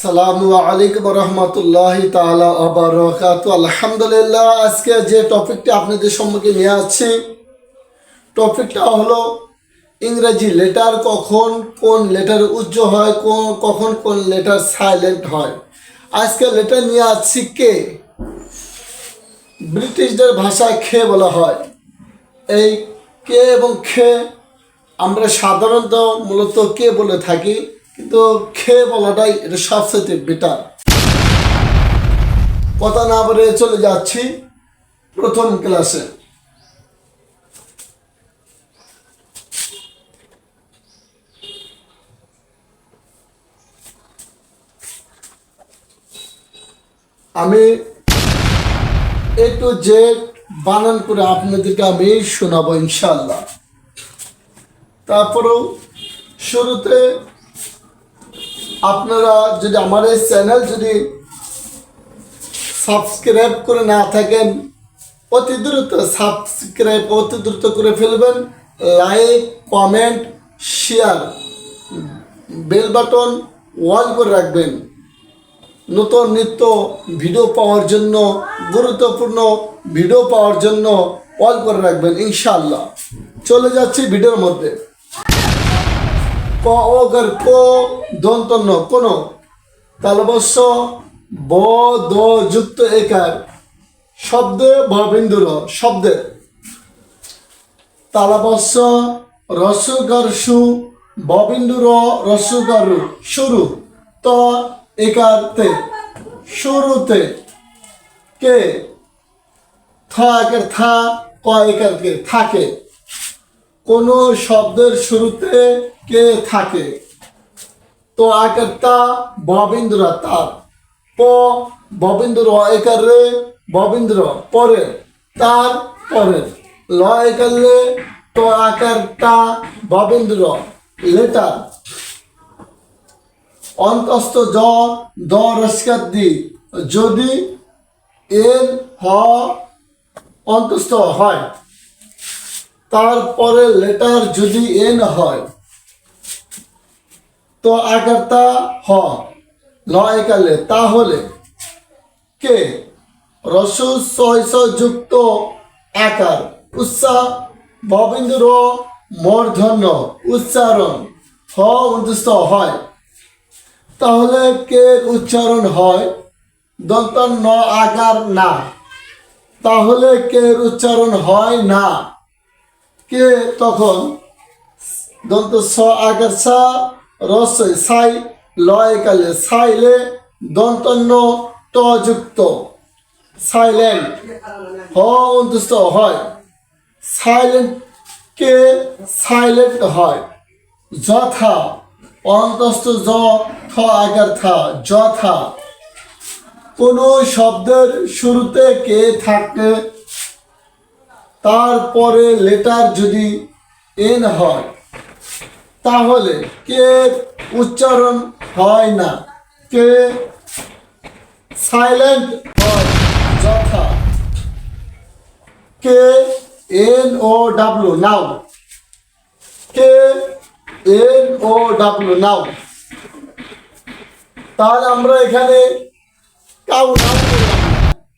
আসসালামু আলাইকুম রহমতুল্লাহ তালা আবরকাত আলহামদুলিল্লাহ, আজকে যে টপিকটা আপনাদের সম্মুখে নিয়ে আসছি, টপিকটা হলো ইংরেজি লেটার কখন কোন লেটার উজ্জ হয়, কোন, কখন কোন লেটার সাইলেন্ট হয়। আজকে লেটার নিয়ে আসছি কে? ব্রিটিশদের ভাষায় খে বলা হয়। এই কে এবং খে আমরা সাধারণত মূলত কে বলে থাকি? কিন্তু খে বলাটাই এটা সবচেয়ে বেটার কথা না বলে চলে যাচ্ছি প্রথম ক্লাসে। আমি এ টু জেড বানান করে আপনাদেরকে আমি শোনাবো ইনশাল্লাহ তারপরেও শুরুতে আপনারা যদি আমার এই চ্যানেল যদি সাবস্ক্রাইব করে না থাকেন, অতি দ্রুত সাবস্ক্রাইব অতি দ্রুত করে ফেলবেন like comment share bell button ওয়াল করে রাখবেন। নতুন নিত্য ভিডিও পাওয়ার জন্য, গুরুত্বপূর্ণ ভিডিও পাওয়ার জন্য অল করে রাখবেন ইনশাল্লাহ চলে যাচ্ছি ভিডিওর মধ্যে। ক অগর ক দন্ত ন কোন। তালবস্য ব, দ, যুক্ত একার। শব্দে ভবিন্দুর শব্দে। তালাবস্য রসগর্ষু ববিন্দুর রসগরু শুরু। ত একারতে শুরুতে। কে? থ একের থা, ক একার থাকে। কোন শব্দের শুরুতে কে থাকে? তো আকার তা ববিন্দ্র তার। প ববিন্দ্র একার রে ববিন্দ্র পরে তার পরে ল একার রে তো আকার তা লেটার। অন্তস্থ জ, দ রস্কার দি। যদি এর হ অন্তস্থ হয় তারপরে লেটার যদি এন হয়, তো আকারটা হ ল একালে, তাহলে কে রসু ছয়শো যুক্ত আকার উৎসাহ ববিন্দুর মূর্ধন্য, উচ্চারণ হ উদ্দেশ্য হয়। তাহলে কে উচ্চারণ হয় দন্ত ন আকার না। তাহলে কে উচ্চারণ হয় না। কে তখন? দন্ত স আকার সা রসই সাই লয় কালে সাইলে দন্তন্য ট যুক্ত। সাইলেন্ট হ অন্তুষ্ট হয়। সাইলেন্ট কে? সাইলেন্ট হয়। যথা অন্তস্থ জ থ আকার থা যথা কোনো শব্দের শুরুতে কে থাকে? তারপরে লেটার যদি এন হয়, তাহলে কে উচ্চারণ হয় না। কে সাইলেন্ট হয় যথা। K N O W now K N O W now তাহলে আমরা এখানে কাউ নাও বললাম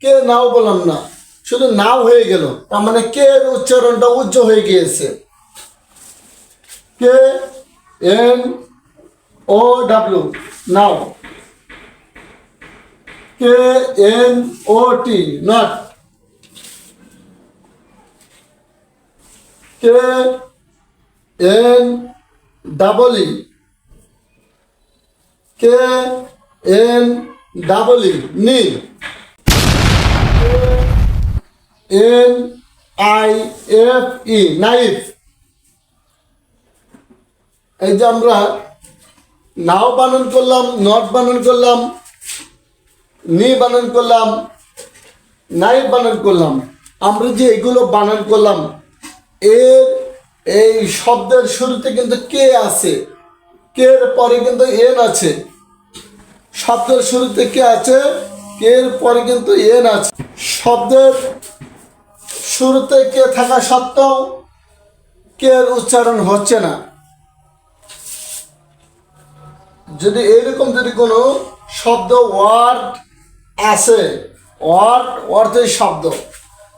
কে নাও বললাম না। শুধু নাও হয়ে গেল। তার মানে কে এর উচ্চারণটা উজ্জ হয়ে গিয়েছে? K N O W now. K N O T, not. K N double E. K N double E knee N I F E knife এই যে আমরা নাও বানান করলাম নট বানান করলাম, নি বানান করলাম, নাইফ বানান করলাম। আমরা যে এগুলো বানান করলাম, এর এই শব্দের শুরুতে কিন্তু কে আছে? কে এর পরে কিন্তু এন আছে। শব্দের শুরুতে কে আছে? কে এর পরে কিন্তু এন আছে। শব্দের শুরুতে কে থাকা সত্ত্বেও কে উচ্চারণ হচ্ছে না। যদি এরকম যদি কোনো শব্দ, ওয়ার্ড আছে ওয়ার্ড অর্থের শব্দ।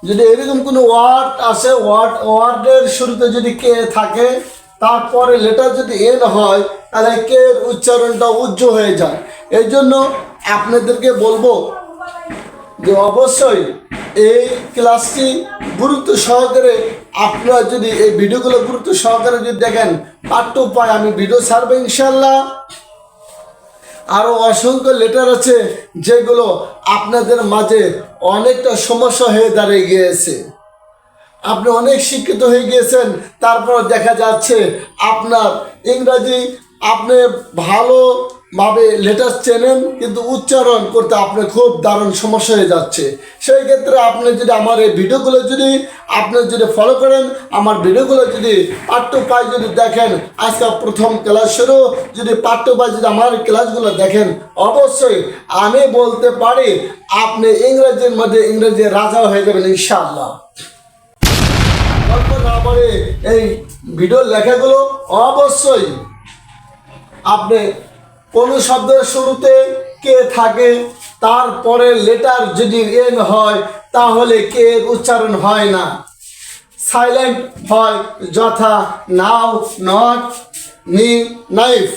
যদি এরকম কোনো ওয়ার্ড আসে, ওয়ার্ড, ওয়ার্ডের শুরুতে যদি কে থাকে, তারপরে লেটার যদি এন হয়, তাহলে কে উচ্চারণটা উজ্জ হয়ে যায়। এই জন্য আপনাদেরকে বলব যে অবশ্যই এই ক্লাসটি গুরুত্ব সহকারে আপনারা যদি এই ভিডিওগুলো গুরুত্ব সহকারে যদি দেখেন পাঠ্য উপায় আমি ভিডিও ছাড়বো ইনশাল্লাহ আরও অসংখ্য লেটার আছে যেগুলো আপনাদের মাঝে অনেকটা সমস্যা হয়ে দাঁড়িয়ে গিয়েছে। আপনি অনেক শিক্ষিত হয়ে গিয়েছেন, তারপর দেখা যাচ্ছে আপনার ইংরাজি, আপনি ভালোভাবে লেটার চেনেন কিন্তু উচ্চারণ করতে আপনার খুব দারুণ সমস্যা হয়ে যাচ্ছে। সেই ক্ষেত্রে আপনি যদি আমার এই ভিডিওগুলো যদি আপনি যদি ফলো করেন, আমার ভিডিওগুলো যদি পাঠ্য পাই যদি দেখেন, আজকে প্রথম ক্লাস শুরু, যদি পাঠ্য পাই যদি আমার ক্লাসগুলো দেখেন, অবশ্যই আমি বলতে পারি আপনি ইংরেজির মধ্যে ইংরেজি রাজা হয়ে যাবেন ইনশাআল্লাহ। এই ভিডিওর লেখাগুলো অবশ্যই আপনি কোনো শব্দের শুরুতে কে থাকে, তারপরে লেটার যদি এন হয়, তাহলে কে উচ্চারণ হয় না। সাইলেন্ট হয় যথা নাও নট নি নাইফ